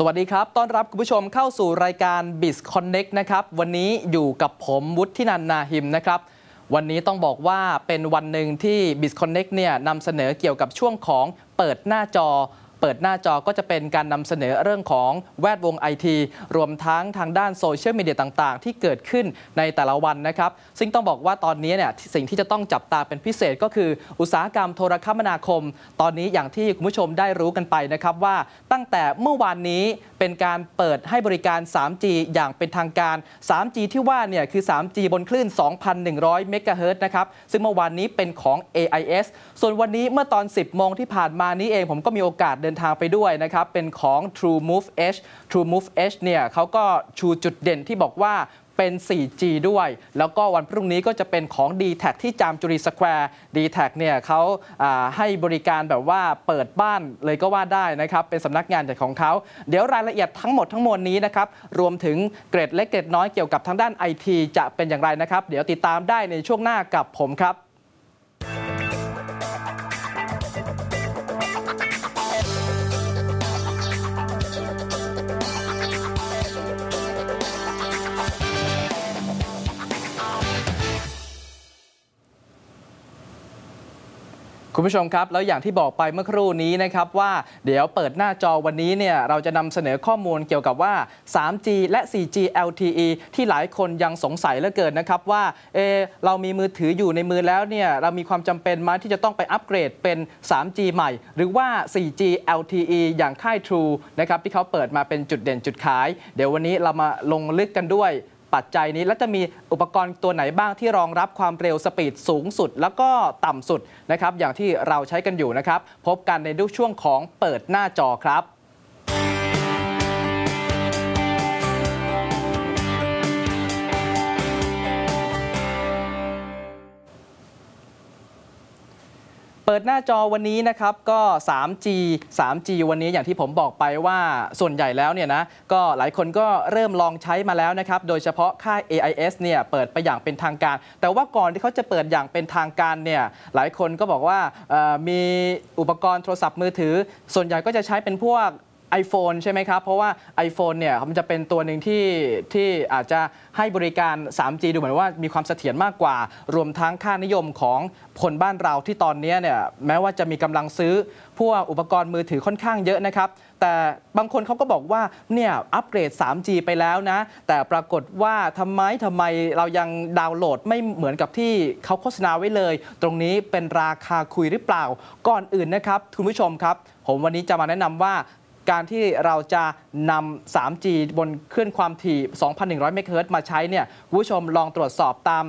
สวัสดีครับ ต้อนรับคุณผู้ชมเข้าสู่รายการ b i z Connect นะครับ วันนี้อยู่กับผมวุฒินันนาหิมนะครับ วันนี้ต้องบอกว่าเป็นวันหนึ่งที่ b i z Connect เนี่ยนำเสนอเกี่ยวกับช่วงของเปิดหน้าจอ เปิดหน้าจอก็จะเป็นการนำเสนอเรื่องของแวดวงไอทีรวมทั้งทางด้านโซเชียลมีเดียต่างๆ ที่เกิดขึ้นในแต่ละวันนะครับ ซึ่งต้องบอกว่าตอนนี้เนี่ยสิ่งที่จะต้องจับตาเป็นพิเศษก็คือ อุตสาหกรรมโทรคมนาคม ตอนนี้อย่างที่คุณผู้ชมได้รู้กันไปนะครับว่าตั้งแต่เมื่อวานนี้เป็นการเปิดให้บริการ 3G อย่างเป็นทางการ 3G ที่ว่าเนี่ยคือ 3G บนคลื่น 2,100 เมกะเฮิรตซ์นะครับ ซึ่งเมื่อวานนี้เป็นของ AIS ส่วนวันนี้เมื่อตอน 10โมงที่ผ่านมานี้เองผมก็มีโอกาสเดินินทางไปด้วยนะครับ เป็นของ True Move Edge True Move Edge เนี่ยเขาก็ชูจุดเด่นที่บอกว่าเป็น 4G ด้วย แล้วก็วันพรุ่งนี้ก็จะเป็นของ d t แทที่จามจุรีสแควร์ d t แทเนี่ยเขาาให้บริการแบบว่าเปิดบ้านเลยก็ว่าได้นะครับ เป็นสำนักงานใหญ่ของเขา เดี๋ยวรายละเอียดทั้งหมดทั้งมวลนี้นะครับ รวมถึงเกรดเล็กเกรดน้อยเกี่ยวกับทางด้านไอทีจะเป็นอย่างไรนะครับ เดี๋ยวติดตามได้ในช่วงหน้ากับผมครับ คุณผู้ชมครับ แล้วอย่างที่บอกไปเมื่อครู่นี้นะครับว่าเดี๋ยวเปิดหน้าจอวันนี้เนี่ยเราจะนำเสนอข้อมูลเกี่ยวกับว่า 3G และ 4G LTE ที่หลายคนยังสงสัยเหลือเกินนะครับว่าเอเรามีมือถืออยู่ในมือแล้วเนี่ยเรามีความจำเป็นไหมที่จะต้องไปอัปเกรดเป็น 3G ใหม่ หรือว่า 4G LTE อย่างค่าย True นะครับที่เขาเปิดมาเป็นจุดเด่นจุดขาย เดี๋ยววันนี้เรามาลงลึกกันด้วย ปัจจัยนี้ แล้วจะมีอุปกรณ์ตัวไหนบ้างที่รองรับความเร็วสปีดสูงสุด แล้วก็ต่ำสุดนะครับอย่างที่เราใช้กันอยู่นะครับ พบกันในช่วงของเปิดหน้าจอครับ เปิดหน้าจอวันนี้นะครับก็ 3G 3G วันนี้อย่างที่ผมบอกไปว่าส่วนใหญ่แล้วเนี่ยนะก็หลายคนก็เริ่มลองใช้มาแล้วนะครับโดยเฉพาะค่าย AIS เนี่ยเปิดไปอย่างเป็นทางการ แต่ว่าก่อนที่เขาจะเปิดอย่างเป็นทางการเนี่ยหลายคนก็บอกว่ามีอุปกรณ์โทรศัพท์มือถือ ส่วนใหญ่ก็จะใช้เป็นพวก iPhone ใช่ไหมครับ เพราะว่า iPhone เนี่ยมันจะเป็นตัวหนึ่งที่ที่อาจจะให้บริการ 3G ดูเหมือนว่ามีความเสถียรมากกว่า รวมทั้งค่านิยมของคนบ้านเราที่ตอนนี้เนี่ยแม้ว่าจะมีกำลังซื้อพวกอุปกรณ์มือถือค่อนข้างเยอะนะครับแต่บางคนเขาก็บอกว่าเนี่ยอัปเกรด 3G ไปแล้วนะ แต่ปรากฏว่าทำไมทำไมเรายังดาวน์โหลดไม่เหมือนกับที่เขาโฆษณาไว้เลย ตรงนี้เป็นราคาคุยหรือเปล่า ก่อนอื่นนะครับคุณผู้ชมครับ ผมวันนี้จะมาแนะนำว่า การที่เราจะนำ 3G บนคลื่นความถี่ 2,100 เมกะเฮิรตซ์มาใช้เนี่ยคุณผู้ชมลองตรวจสอบตาม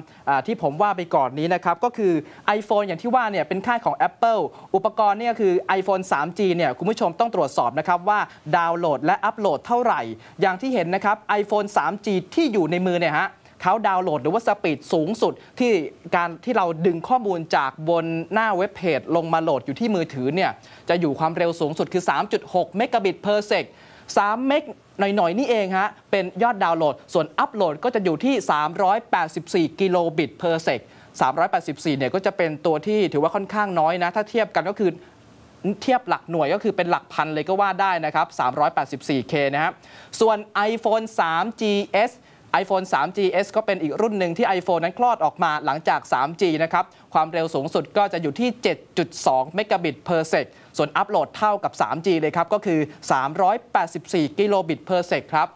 ที่ผมว่าไปก่อนนี้นะครับ ก็คือ iPhone อย่างที่ว่าเนี่ยเป็นค่ายของ Apple อุปกรณ์เนี่ยคือ iPhone 3G เนี่ยคุณผู้ชมต้องตรวจสอบนะครับว่าดาวน์โหลดและอัปโหลดเท่าไหร่ อย่างที่เห็นนะครับ iPhone 3G ที่อยู่ในมือเนี่ยฮะ เขาดาวน์โหลดหรือว่าสปีดสูงสุดที่การที่เราดึงข้อมูลจากบนหน้าเว็บเพจลงมาโหลดอยู่ที่มือถือเนี่ยจะอยู่ความเร็วสูงสุดคือ 3.6 เมกะบิต per sec 3เมกหน่อยๆ นี่เองฮะ เป็นยอดดาวน์โหลด ส่วนอัปโหลดก็จะอยู่ที่ 384 กิโลบิต per sec 384 เนี่ยก็จะเป็นตัวที่ถือว่าค่อนข้างน้อยนะ ถ้าเทียบกันก็คือเทียบหลักหน่วยก็คือเป็นหลักพันเลยก็ว่าได้นะครับ 384K นะครับส่วน iPhone 3GS iPhone 3GS ก็เป็นอีกรุ่นหนึ่งที่ iPhone นั้นคลอดออกมาหลังจาก 3G นะครับ ความเร็วสูงสุดก็จะอยู่ที่ 7.2 เมกะบิตเพอร์เซกส่วนอัปโหลดเท่ากับ 3G เลยครับ ก็คือ 384 กิโลบิตเพอร์เซกครับ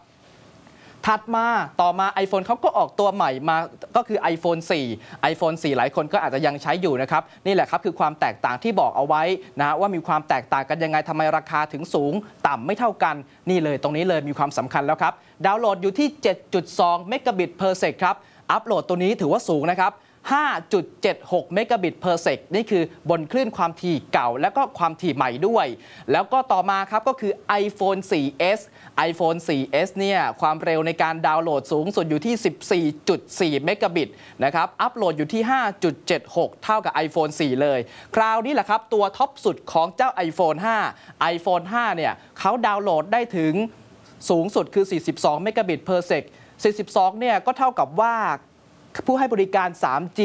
ถัดมาต่อมา iPhone เขาก็ออกตัวใหม่มาก็คือ iPhone 4 iPhone 4 หลายคนก็อาจจะยังใช้อยู่นะครับ นี่แหละครับคือความแตกต่างที่บอกเอาไว้นะว่ามีความแตกต่างกันยังไงทำไมราคาถึงสูง ต่ำไม่เท่ากัน นี่เลยตรงนี้เลยมีความสำคัญแล้วครับ ดาวน์โหลดอยู่ที่ 7.2 เมกะบิตเพอร์เซกครับอัปโหลดตัวนี้ถือว่าสูงนะครับ 5.76 เมกะบิต per sec นี่คือบนคลื่นความถี่เก่า แล้วก็ความถี่ใหม่ด้วย แล้วก็ต่อมาครับก็คือ iPhone 4S iPhone 4S เนี่ยความเร็วในการดาวน์โหลดสูงสุดอยู่ที่ 14.4 เมกะบิตนะครับ อัปโหลดอยู่ที่ 5.76 เท่ากับ iPhone 4 เลย คราวนี้แหละครับ ตัวท็อปสุดของเจ้า iPhone 5 iPhone 5 เนี่ยเขาดาวน์โหลดได้ถึงสูงสุดคือ 42 เมกะบิต per sec 42 เนี่ยก็เท่ากับว่า ผู้ให้บริการ 3G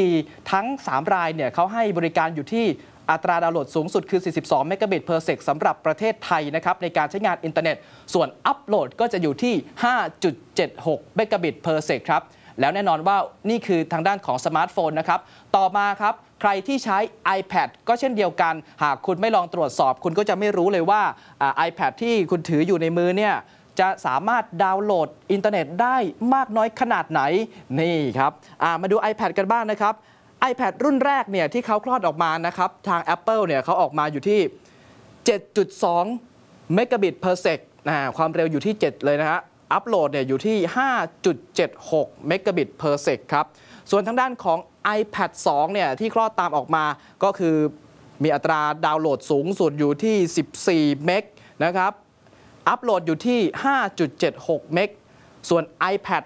ทั้ง 3 รายเนี่ยเขาให้บริการอยู่ที่อัตราดาวน์โหลดสูงสุดคือ 42 เมกะบิต per sec สำหรับประเทศไทยนะครับในการใช้งานอินเทอร์เน็ต ส่วนอัปโหลดก็จะอยู่ที่ 5.76 เมกะบิต per sec ครับแล้วแน่นอนว่านี่คือทางด้านของสมาร์ทโฟนนะครับ ต่อมาครับ ใครที่ใช้ iPad ก็เช่นเดียวกัน หากคุณไม่ลองตรวจสอบ คุณก็จะไม่รู้เลยว่าอ่า iPad ที่คุณถืออยู่ในมือเนี่ย จะสามารถดาวน์โหลดอินเทอร์เน็ตได้มากน้อยขนาดไหนนี่ครับมาดู iPad กันบ้างนะครับ iPad รุ่นแรกเนี่ยที่เขาคลอดออกมานะครับทาง Apple เนี่ยเขาออกมาอยู่ที่ 7.2 เมกะบิต per sec นะความเร็วอยู่ที่ 7 เลยนะฮะอัปโหลดเนี่ยอยู่ที่ 5.76 เมกะบิต per sec ครับ ส่วนทางด้านของ iPad 2 เนี่ยที่คลอดตามออกมาก็คือมีอัตราดาวน์โหลดสูงสุดอยู่ที่ 14 เมกนะครับ อัปโหลดอยู่ที่ 5.76 เมก ส่วน iPad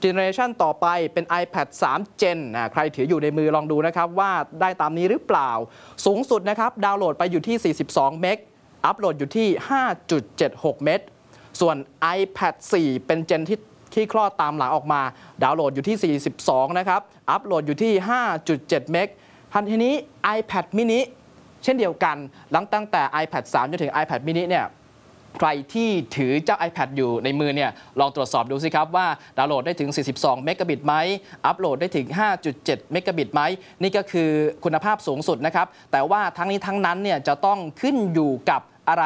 เจเนอเรชันต่อไปเป็น iPad 3 Gen นะใครถืออยู่ในมือลองดูนะครับ ว่าได้ตามนี้หรือเปล่า สูงสุดนะครับ ดาวน์โหลดไปอยู่ที่ 42 เมก อัปโหลดอยู่ที่ 5.76 เมก ส่วน iPad 4 เป็นเจนที่ที่คลอดตามหลังออกมา ดาวน์โหลดอยู่ที่ 42 นะครับ อัปโหลดอยู่ที่ 5.7 เมก ทันทีนี้ iPad mini เช่นเดียวกัน หลังตั้งแต่ iPad 3 จนถึง iPad mini เนี่ย ใครที่ถือเจ้า iPad อยู่ในมือเนี่ยลองตรวจสอบดูสิครับว่าดาวน์โหลดได้ถึง 42 เมกะบิตไหมอัปโหลดได้ถึง 5.7 เมกะบิตไหมนี่ก็คือคุณภาพสูงสุดนะครับ แต่ว่าทั้งนี้ทั้งนั้นเนี่ยจะต้องขึ้นอยู่กับอะไร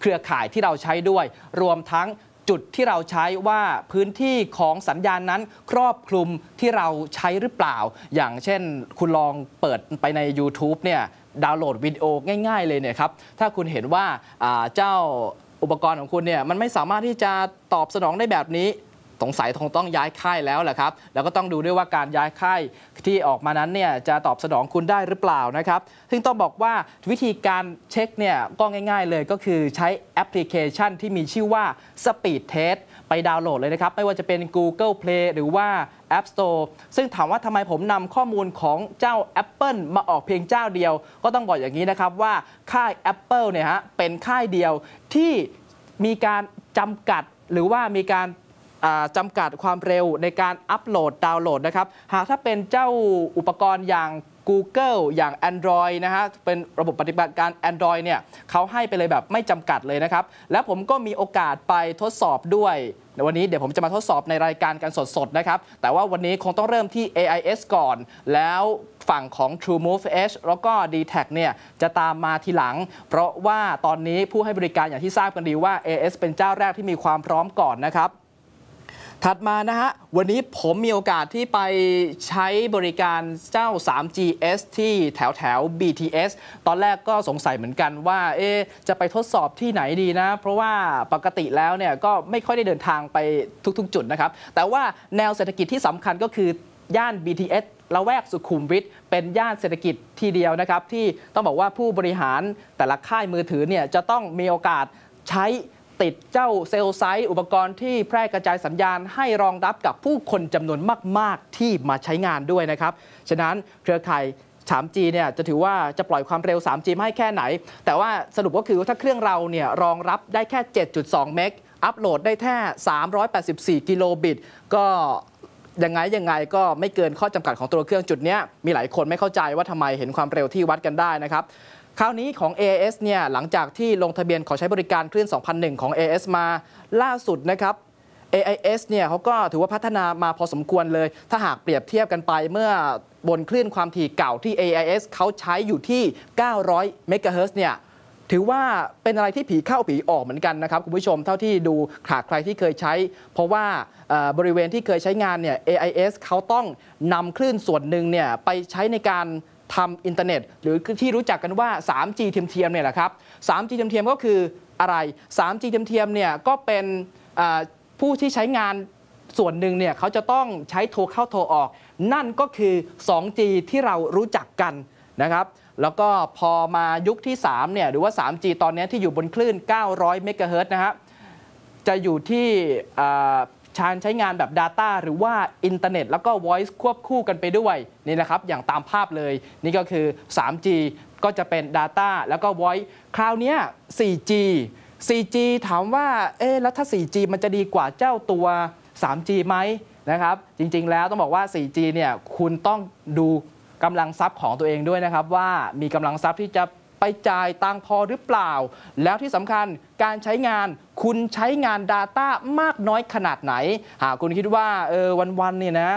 เครือข่ายที่เราใช้ด้วย รวมทั้งจุดที่เราใช้ว่าพื้นที่ของสัญญาณนั้นครอบคลุมที่เราใช้หรือเปล่า อย่างเช่นคุณลองเปิดไปใน YouTube เนี่ยดาวน์โหลดวิดีโอง่าย ๆ เลยเนี่ยครับ ถ้าคุณเห็นว่าอ่าเจ้า อุปกรณ์ของคุณเนี่ยมันไม่สามารถที่จะตอบสนองได้แบบนี้สงสัยคงต้องย้ายค่ายแล้วแหละครับ แล้วก็ต้องดูด้วยว่าการย้ายค่ายที่ออกมานั้นเนี่ยจะตอบสนองคุณได้หรือเปล่านะครับ ซึ่งต้องบอกว่าวิธีการเช็คเนี่ยก็ง่าย ๆเลยก็คือใช้แอปพลิเคชันที่มีชื่อว่า Speed Test ไปดาวน์โหลดเลยนะครับ ไม่ว่าจะเป็น Google Play หรือว่า App Store ซึ่งถามว่าทำไมผมนำข้อมูลของเจ้า Apple มาออกเพียงเจ้าเดียว ก็ต้องบอกอย่างนี้นะครับว่าค่าย Apple เนี่ยฮะเป็นค่ายเดียวที่มีการจำกัดหรือว่ามีการจำกัดความเร็วในการอัปโหลดดาวน์โหลดนะครับ หากถ้าเป็นเจ้าอุปกรณ์อย่าง Google อย่าง Android นะฮะ เป็นระบบปฏิบัติการ Android เนี่ยเขาให้ไปเลยแบบไม่จำกัดเลยนะครับ และผมก็มีโอกาสไปทดสอบด้วยวันนี้เดี๋ยวผมจะมาทดสอบในรายการกันสดๆนะครับ แต่ว่าวันนี้คงต้องเริ่มที่ AIS ก่อน แล้วฝั่งของ TrueMove Edge แล้วก็ d t แทเนี่ยจะตามมาทีหลัง เพราะว่าตอนนี้ผู้ให้บริการอย่างที่ทราบกันดีว่า AIS เป็นเจ้าแรกที่มีความพร้อมก่อนนะครับ ถัดมานะฮะ วันนี้ผมมีโอกาสที่ไปใช้บริการเจ้า 3GS ที่แถวแถว BTS ตอนแรกก็สงสัยเหมือนกันว่า เอ๊จะไปทดสอบที่ไหนดีนะ เพราะว่าปกติแล้วเนี่ยก็ไม่ค่อยได้เดินทางไปทุกๆ จุดนะครับ แต่ว่าแนวเศรษฐกิจที่สำคัญก็คือย่าน BTS ละแวกสุขุมวิทเป็นย่านเศรษฐกิจทีเดียวนะครับ ที่ต้องบอกว่าผู้บริหารแต่ละค่ายมือถือเนี่ยจะต้องมีโอกาสใช้ ติดเจ้าเซลล์ไซต์อุปกรณ์ที่แพร่กระจายสัญญาณให้รองรับกับผู้คนจำนวนมาก ๆ ที่มาใช้งานด้วยนะครับ ฉะนั้นเครือข่าย 3G เนี่ยจะถือว่าจะปล่อยความเร็ว 3G มาให้แค่ไหน แต่ว่าสรุปก็คือว่าถ้าเครื่องเราเนี่ยรองรับได้แค่ 7.2 เมก อัปโหลดได้แค่ 384 กิโลบิต ก็ยังไงยังไงก็ไม่เกินข้อจำกัดของตัวเครื่องจุดนี้มีหลายคนไม่เข้าใจว่าทำไมเห็นความเร็วที่วัดกันได้นะครับ คราวนี้ของ AIS เนี่ยหลังจากที่ลงทะเบียนขอใช้บริการคลื่น 2001 ของ AIS มาล่าสุดนะครับ AIS เนี่ยเขาก็ถือว่าพัฒนามาพอสมควรเลย ถ้าหากเปรียบเทียบกันไปเมื่อบนคลื่นความถี่เก่าที่ AIS เขาใช้อยู่ที่ 900 เมกะเฮิรตซ์เนี่ยถือว่าเป็นอะไรที่ผีเข้าผีออกเหมือนกันนะครับ คุณผู้ชมเท่าที่ดูขาใครที่เคยใช้ เพราะว่าบริเวณที่เคยใช้งานเนี่ย AIS เขาต้องนำคลื่นส่วนหนึ่งเนี่ยไปใช้ในการ ทำอินเทอร์เน็ต หรือที่รู้จักกันว่า 3G เทียมๆเนี่ยแหละครับ 3G เทียมๆก็คืออะไร 3G เทียมๆเนี่ยก็เป็นผู้ที่ใช้งานส่วนหนึ่งเนี่ยเขาจะต้องใช้โทรเข้าโทรออก นั่นก็คือ 2G ที่เรารู้จักกันนะครับแล้วก็พอมายุคที่ 3 เนี่ย หรือว่า 3G ตอนนี้ที่อยู่บนคลื่น 900 เมกะเฮิรตซ์นะฮะ จะอยู่ที่ ชานใช้งานแบบ Data หรือว่าอินเทอร์เน็ตแล้วก็ Voice ควบคู่กันไปด้วยนี่นะครับอย่างตามภาพเลย นี่ก็คือ 3G ก็จะเป็น Data แล้วก็ Voice คราวนี้ 4G 4G ถามว่าเอ๊แล้วถ้า 4G มันจะดีกว่าเจ้าตัว 3G ไหมนะครับจริงๆแล้วต้องบอกว่า 4G เนี่ยคุณต้องดูกำลังทรัพย์ของตัวเองด้วยนะครับว่ามีกำลังทรัพย์ที่จะ ไปจ่ายตังพอหรือเปล่า แล้วที่สำคัญการใช้งานคุณใช้งาน Data มากน้อยขนาดไหน หากคุณคิดว่าเออวันๆเนี่ยนะ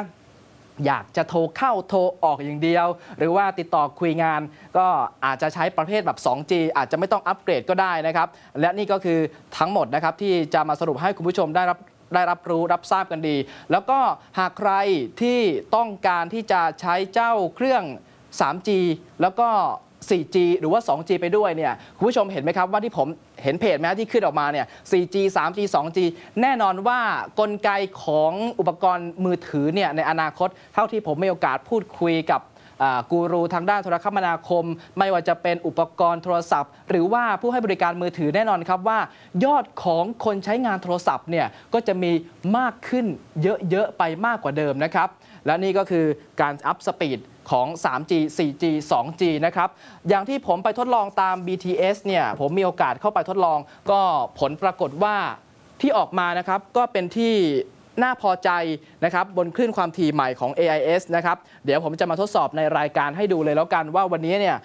อยากจะโทรเข้าโทรออกอย่างเดียว หรือว่าติดต่อคุยงาน ก็อาจจะใช้ประเภทแบบ 2G อาจจะไม่ต้องอัปเกรดก็ได้นะครับ และนี่ก็คือทั้งหมดนะครับที่จะมาสรุปให้คุณผู้ชมได้รับได้รับรู้รับทราบกันดี แล้วก็หากใครที่ต้องการที่จะใช้เจ้าเครื่อง 3G แล้วก็ 4G หรือว่า 2G ไปด้วยเนี่ยคุณผู้ชมเห็นไหมครับว่าที่ผมเห็นเพจไหมฮะที่ขึ้นออกมาเนี่ย 4G 3G 2G แน่นอนว่ากลไกของอุปกรณ์มือถือเนี่ยในอนาคต เท่าที่ผมมีโอกาสพูดคุยกับ กูรูทางด้านโทรคมนาคม ไม่ว่าจะเป็นอุปกรณ์โทรศัพท์ หรือว่าผู้ให้บริการมือถือแน่นอนครับว่า ยอดของคนใช้งานโทรศัพท์เนี่ยก็จะมีมากขึ้นเยอะ ๆ ไปมากกว่าเดิมนะครับ และนี่ก็คือการอัพสปีดของ 3G 4G 2G นะครับ อย่างที่ผมไปทดลองตาม BTS เนี่ย ผมมีโอกาสเข้าไปทดลอง ก็ผลปรากฏว่าที่ออกมานะครับ ก็เป็นที่ น่าพอใจนะครับบนคลื่นความถี่ใหม่ของ AIS นะครับเดี๋ยวผมจะมาทดสอบในรายการให้ดูเลยแล้วกันว่าวันนี้เนี่ย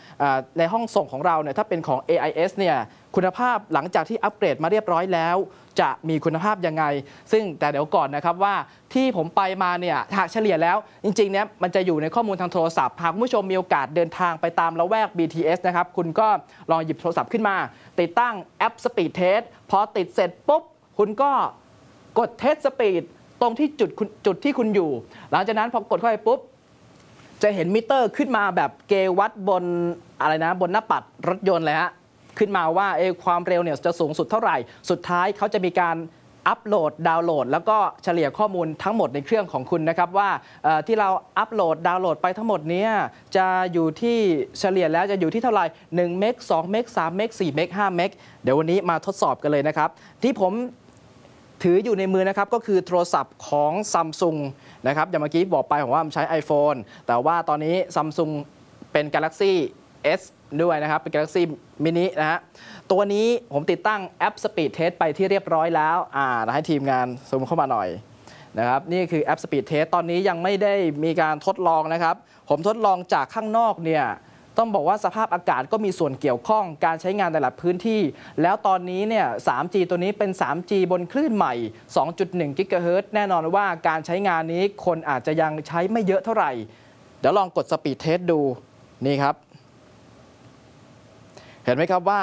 ในห้องส่งของเราเนี่ยถ้าเป็นของ AIS เนี่ยคุณภาพหลังจากที่อัปเกรดมาเรียบร้อยแล้ว จะมีคุณภาพยังไง ซึ่งแต่เดี๋ยวก่อนนะครับว่าที่ผมไปมาเนี่ยหากเฉลี่ยแล้ว จริงๆเนี่ยมันจะอยู่ในข้อมูลทางโทรศัพท์หากคุณผู้ชมมีโอกาสเดินทางไปตามละแวก BTS นะครับ คุณก็ลองหยิบโทรศัพท์ขึ้นมา ติดตั้งแอป Speed Test พอติดเสร็จปุ๊บ คุณก็กด Test Speed ต รงที่จุดจุดที่คุณอยู่ หลังจากนั้นพอกดเข้าไปปุ๊บ จะเห็นมิเตอร์ขึ้นมาแบบเกวัดบนอะไรนะ บนหน้าปัดรถยนต์เลยฮะขึ้นมาว่าเอความเร็วเนี่ยจะสูงสุดเท่าไหร่ สุดท้ายเขาจะมีการอัปโหลด ดาวน์โหลด แล้วก็เฉลี่ยข้อมูลทั้งหมดในเครื่องของคุณนะครับ ว่าที่เราอัปโหลดดาวน์โหลดไปทั้งหมดนี้จะอยู่ที่เฉลี่ยแล้วจะอยู่ที่เท่าไหร่1เมก2เมก3เมก4เมก5เมกเดี๋ยววันนี้มาทดสอบกันเลยนะครับ ที่ผม ถืออยู่ในมือนะครับก็คือโทรศัพท์ของซัมซุงนะครับอย่างเมื่อกี้บอกไปผมว่ามันใช้ iPhone แต่ว่าตอนนี้ซัมซุงเป็น Galaxy S ด้วยนะครับ เป็น Galaxy Mini นะฮะ ตัวนี้ผมติดตั้งแอป Speed Test ไปที่เรียบร้อยแล้ว อ่าให้ทีมงานซูมเข้ามาหน่อยนะครับ นี่คือแอป Speed Test ตอนนี้ยังไม่ได้มีการทดลองนะครับ ผมทดลองจากข้างนอกเนี่ย ต้องบอกว่าสภาพอากาศก็มีส่วนเกี่ยวข้องการใช้งานในหลายพื้นที่ แล้วตอนนี้เนี่ย 3G ตัวนี้เป็น 3G บนคลื่นใหม่ 2.1 กิกะเฮิรตซ์แน่นอนว่าการใช้งานนี้คนอาจจะยังใช้ไม่เยอะเท่าไหร่ เดี๋ยวลองกดสปีดเทสดูนี่ครับ เห็นไหมครับว่า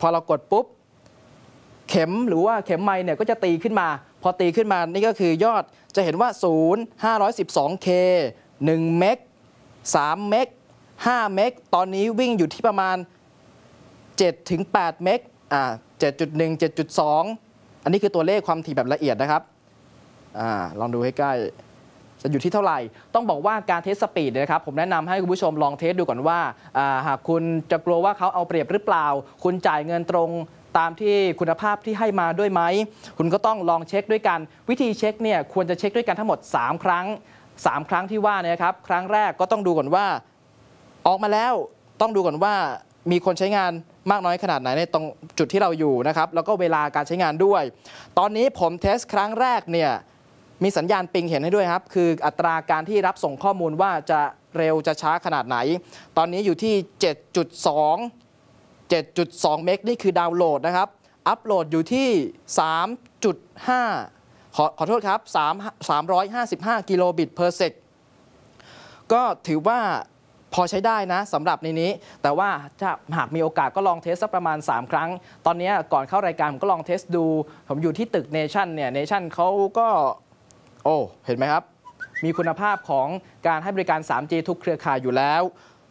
พอเรากดปุ๊บ เข็มหรือว่าเข็มไม้เนี่ยก็จะตีขึ้นมา พอตีขึ้นมานี่ก็คือยอดจะเห็นว่า 0 512K 1เมก3เมก 5 เมก ตอนนี้วิ่งอยู่ที่ประมาณ7ถึง8เมก อ่า 7.1 7.2 อันนี้คือตัวเลขความถี่แบบละเอียดนะครับ อ่า ลองดูให้ใกล้ จะอยู่ที่เท่าไหร่ ต้องบอกว่าการเทสสปีดนะครับ ผมแนะนำให้คุณผู้ชมลองเทสดูก่อนว่าอ่า หากคุณจะกลัวว่าเขาเอาเปรียบหรือเปล่า คุณจ่ายเงินตรงตามที่คุณภาพที่ให้มาด้วยไหม คุณก็ต้องลองเช็คด้วยกัน วิธีเช็คเนี่ยควรจะเช็คด้วยกันทั้งหมด 3 ครั้ง 3 ครั้งที่ว่าเนี่ยนะครับ ครั้งแรกก็ต้องดูก่อนว่า ออกมาแล้วต้องดูก่อนว่ามีคนใช้งานมากน้อยขนาดไหนในตรงจุดที่เราอยู่นะครับแล้วก็เวลาการใช้งานด้วย ตอนนี้ผมเทสครั้งแรกเนี่ยมีสัญญาณปิงเห็นให้ด้วยครับ คืออัตราการที่รับส่งข้อมูลว่าจะเร็วจะช้าขนาดไหน ตอนนี้อยู่ที่ 7.2 7.2 เมกนี่คือดาวน์โหลดนะครับ อัปโหลดอยู่ที่ 3.5 ขอขอโทษครับ 3 355 กิโลบิต per sec ก็ถือว่า พอใช้ได้นะสำหรับในนี้ แต่ว่าจะหากมีโอกาสก็ลองเทสสักประมาณ 3 ครั้ง ตอนนี้ก่อนเข้ารายการผมก็ลองเทสดู ผมอยู่ที่ตึกเนชั่นเนี่ยเนชั่นเขาก็ โอ้เห็นไหมครับ มีคุณภาพของการให้บริการ 3G ทุกเครือข่ายอยู่แล้ว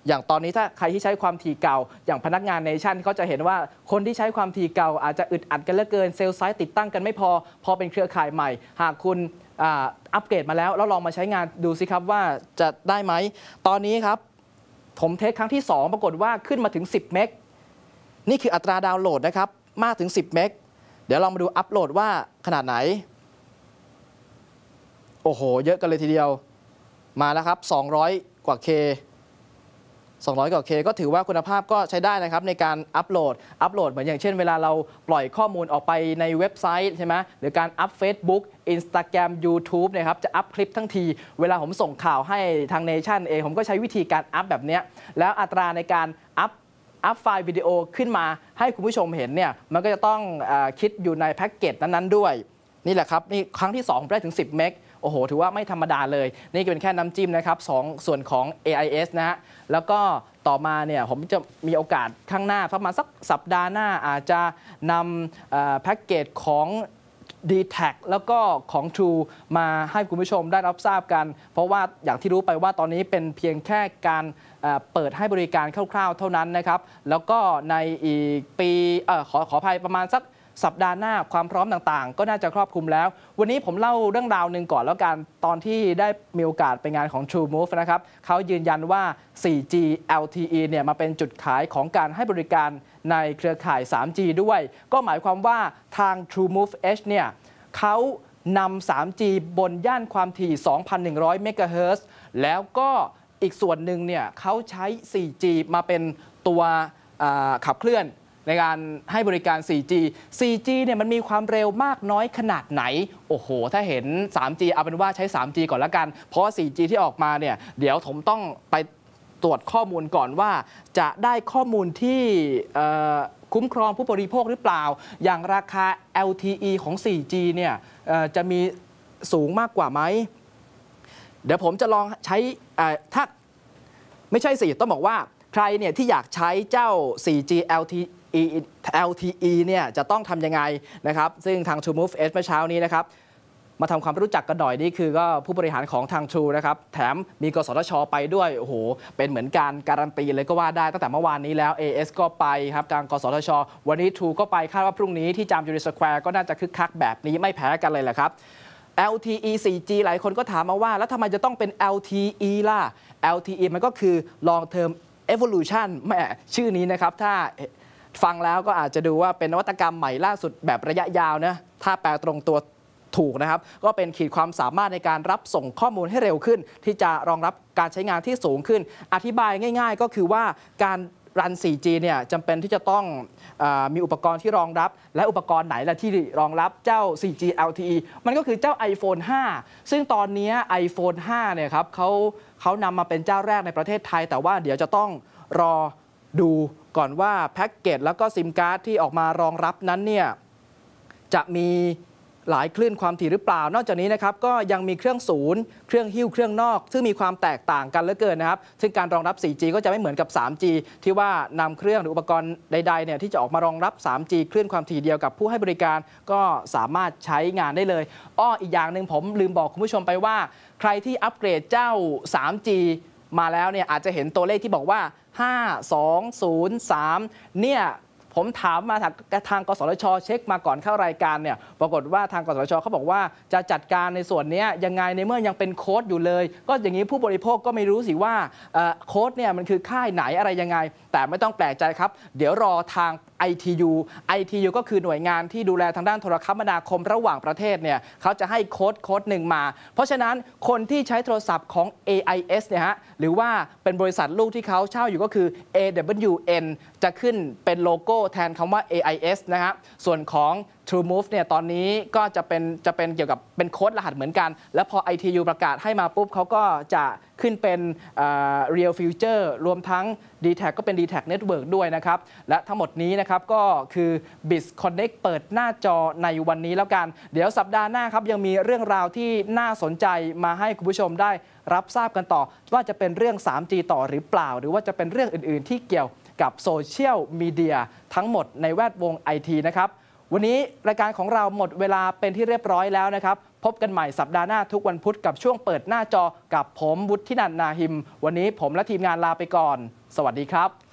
อย่างตอนนี้ถ้าใครที่ใช้ความถี่เก่า อย่างพนักงานเนชั่นเขาจะเห็นว่าคนที่ใช้ความถี่เก่า อาจจะอึดอัดกันเหลือเกินเซลล์ไซต์ติดตั้งกันไม่พอ พอเป็นเครือข่ายใหม่ หากคุณอัปเกรดมาแล้ว แล้วลองมาใช้งานดูสิครับว่าจะได้ไหม ตอนนี้ครับ ผมเทสครั้งที่ 2 ปรากฏว่าขึ้นมาถึง 10 เมก นี่คืออัตราดาวน์โหลดนะครับ มากถึง 10 เมก เดี๋ยวลองมาดูอัปโหลดว่าขนาดไหน โอ้โห เยอะกันเลยทีเดียว มาแล้วครับ 200 กว่า K 200 กว่าเคก็ถือว่าคุณภาพก็ใช้ได้นะครับในการอัปโหลด อัปโหลดเหมือนอย่างเช่นเวลาเราปล่อยข้อมูลออกไปในเว็บไซต์ใช่ไหมหรือการอัพ Facebook Instagram YouTube นะครับจะอัพคลิปทั้งที เวลาผมส่งข่าวให้ทางเนชั่นเอง ผมก็ใช้วิธีการอัพแบบนี้ แล้วอัตราในการอัพอัพไฟล์วิดีโอขึ้นมาให้คุณผู้ชมเห็นเนี่ยมันก็จะต้องอคิดอยู่ในแพ็กเกจนั้นๆด้วย นี่แหละครับนี่ครั้งที่2ผมได้ถึง 10 เมก โอ้โห ถือว่าไม่ธรรมดาเลย นี่ก็เป็นแค่น้ำจิ้มนะครับสองส่วนของ AIS นะฮะแล้วก็ต่อมาเนี่ยผมจะมีโอกาสข้างหน้าประมาณสักสัปดาห์หน้าอาจจะนำแพ็กเกจของ d t แทแล้วก็ของ True มาให้คุณผู้ชมได้รับทราบกัน เพราะว่าอย่างที่รู้ไปว่าตอนนี้เป็นเพียงแค่การเปิดให้บริการคร่าวๆ เท่านั้นนะครับ แล้วก็ในอีกปีออขอขออภัยประมาณสัก สัปดาห์หน้าความพร้อมต่างๆ ก็น่าจะครอบคลุมแล้ว วันนี้ผมเล่าเรื่องราวหนึ่งก่อนแล้วกัน ตอนที่ได้มีโอกาสไปงานของ True Move นะครับเขายืนยันว่า 4G LTE เนี่ยมาเป็นจุดขายของการให้บริการในเครือข่าย 3G ด้วย ก็หมายความว่าทาง True Move H เนี่ยเขานำ 3G บนย่านความถี่ 2,100 เมกะเฮิรตซ์แล้วก็อีกส่วนหนึ่งเนี่ยเขาใช้ 4G มาเป็นตัวขับเคลื่อน ในการให้บริการ 4G 4G เนี่ยมันมีความเร็วมากน้อยขนาดไหน โอ้โห ถ้าเห็น 3G เอาเป็นว่าใช้ 3G ก่อนละกัน เพราะ 4G ที่ออกมาเนี่ยเดี๋ยวผมต้องไปตรวจข้อมูลก่อนว่า จะได้ข้อมูลที่คุ้มครองผู้บริโภคหรือเปล่า อย่างราคา LTE ของ 4G เนี่ยจะมีสูงมากกว่าไหม เดี๋ยวผมจะลองใช้ถ้าไม่ใช่สิต้องบอกว่า ใครเนี่ยที่อยากใช้เจ้า 4G LTE LTE เนี่ยจะต้องทำยังไงนะครับ ซึ่งทาง True Move S เมื่อเช้านี้นะครับมาทำความรู้จักกันหน่อยนี่คือก็ผู้บริหารของทาง True นะครับ แถมมีกสทช ไปด้วย โอ้โห เป็นเหมือนการการันตีเลยก็ว่าได้ตั้งแต่เมื่อวานนี้แล้ว AS ก็ไปครับทางกสทช วันนี้ True ก็ไปคาดว่าพรุ่งนี้ที่จามยูนิสแควร์ก็น่าจะคึกคักแบบนี้ไม่แพ้กันเลยแหละครับ LTE 4G หลายคนก็ถามมาว่า แล้วทำไมจะต้องเป็น LTE ล่ะ LTE มันก็คือ long term evolution แหม่ชื่อนี้นะครับ ถ้าฟังแล้วก็อาจจะดูว่าเป็นนวัตกรรมใหม่ล่าสุดแบบระยะยาวนะถ้าแปลตรงตัวถูกนะครับ ก็เป็นขีดความสามารถในการรับส่งข้อมูลให้เร็วขึ้น ที่จะรองรับการใช้งานที่สูงขึ้น อธิบายง่าย ๆ ก็คือว่าการรัน 4G เนี่ยจำเป็นที่จะต้องอมีอุปกรณ์ที่รองรับ และอุปกรณ์ไหนล่ะที่รองรับเจ้า 4G LTE มันก็คือเจ้า iPhone 5 ซึ่งตอนนี้ iPhone 5 เนี่ยครับเขา เขานำมาเป็นเจ้าแรกในประเทศไทย แต่ว่าเดี๋ยวจะต้องรอดูก่อนว่าแพ็กเกจแล้วก็ซิมการ์ดที่ออกมารองรับนั้นเนี่ยจะมีหลายคลื่นความถี่หรือเปล่า นอกจากนี้นะครับก็ยังมีเครื่องศูนย์ เครื่องหิ้ว เครื่องนอก ซึ่งมีความแตกต่างกันเหลือเกินนะครับ ซึ่งการรองรับ 4G ก็จะไม่เหมือนกับ 3G ที่ว่านำเครื่องหรืออุปกรณ์ใดๆเนี่ยที่จะออกมารองรับ 3G คลื่นความถี่เดียวกับผู้ให้บริการก็สามารถใช้งานได้เลย อ้ออีกอย่างหนึ่งผมลืมบอกคุณผู้ชมไปว่าใครที่อัปเกรดเจ้า 3G มาแล้วเนี่ยอาจจะเห็นตัวเลขที่บอกว่า 5203 เนี่ยผมถามมาทางทางกสทช เช็คมาก่อนเข้ารายการเนี่ยปรากฏว่าทางกสทชเขาบอกว่าจะจัดการในส่วนนี้ยังไงในเมื่อยังเป็นโค้ดอยู่เลย ก็อย่างนี้ผู้บริโภคก็ไม่รู้สิว่าโค้ดเนี่ยมันคือค่ายไหนอะไรยังไง แต่ไม่ต้องแปลกใจครับ เดี๋ยวรอทาง ITU ITU ก็คือหน่วยงานที่ดูแลทางด้านโทรคมนาคมระหว่างประเทศเนี่ยเขาจะให้โค้ดโค้ดหนึ่งมา เพราะฉะนั้นคนที่ใช้โทรศัพท์ของ AIS เนี่ยฮะหรือว่าเป็นบริษัทลูกที่เขาเช่าอยู่ก็คือ AWN จะขึ้นเป็นโลโก้แทนคำว่า AIS นะฮะส่วนของ True Move เนี่ยตอนนี้ก็จะเป็นจะเป็นเกี่ยวกับเป็นโค้ดรหัสเหมือนกัน แล้วพอ ITU ประกาศให้มาปุ๊บเขาก็จะขึ้นเป็น Real Future รวมทั้ง d t แทก็เป็น d t แท Network ด้วยนะครับ และทั้งหมดนี้นะครับก็คือ b i z Connect เปิดหน้าจอในวันนี้แล้วกัน เดี๋ยวสัปดาห์หน้าครับ ยังมีเรื่องราวที่น่าสนใจมาให้คุณผู้ชมได้รับทราบกันต่อ ว่าจะเป็นเรื่อง 3G ต่อหรือเปล่า หรือว่าจะเป็นเรื่องอื่น ๆ ที่เกี่ยวกับโซเชียลมีเดียทั้งหมดในแวดวงไอทีนะครับ วันนี้รายการของเราหมดเวลาเป็นที่เรียบร้อยแล้วนะครับ พบกันใหม่สัปดาห์หน้าทุกวันพุธกับช่วงเปิดหน้าจอกับผมวุฒินันนาหิม วันนี้ผมและทีมงานลาไปก่อน สวัสดีครับ